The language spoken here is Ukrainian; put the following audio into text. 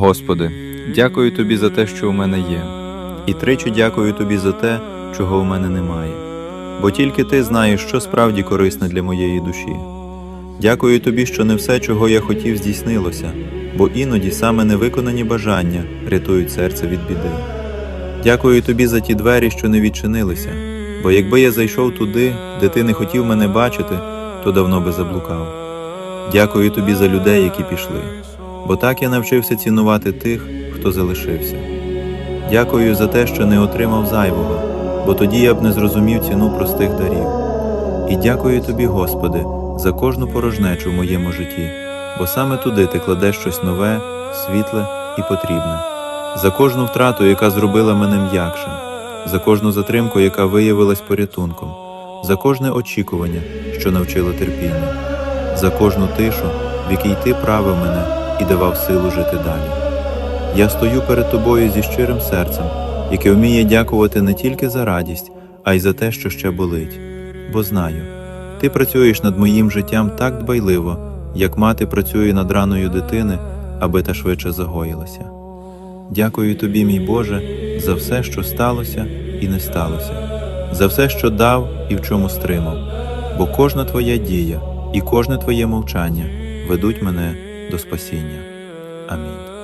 Господи, дякую Тобі за те, що у мене є, і тричі дякую Тобі за те, чого у мене немає, бо тільки Ти знаєш, що справді корисне для моєї душі. Дякую Тобі, що не все, чого я хотів, здійснилося, бо іноді саме невиконані бажання рятують серце від біди. Дякую Тобі за ті двері, що не відчинилися, бо якби я зайшов туди, де ти не хотів мене бачити, то давно би заблукав. Дякую тобі за людей, які пішли, бо так я навчився цінувати тих, хто залишився. Дякую за те, що не отримав зайвого, бо тоді я б не зрозумів ціну простих дарів. І дякую тобі, Господи, за кожну порожнечу в моєму житті, бо саме туди ти кладеш щось нове, світле і потрібне, за кожну втрату, яка зробила мене м'якшим, за кожну затримку, яка виявилась порятунком, за кожне очікування, що навчило терпінню за кожну тишу, в якій ти правив мене і давав силу жити далі. Я стою перед тобою зі щирим серцем, яке вміє дякувати не тільки за радість, а й за те, що ще болить, бо знаю, ти працюєш над моїм життям так дбайливо, як мати працює над раною дитини, аби та швидше загоїлася. Дякую тобі, мій Боже, за все, що сталося і не сталося, за все, що дав і в чому стримав, бо кожна твоя дія і кожне твоє мовчання ведуть мене до спасіння. Амінь.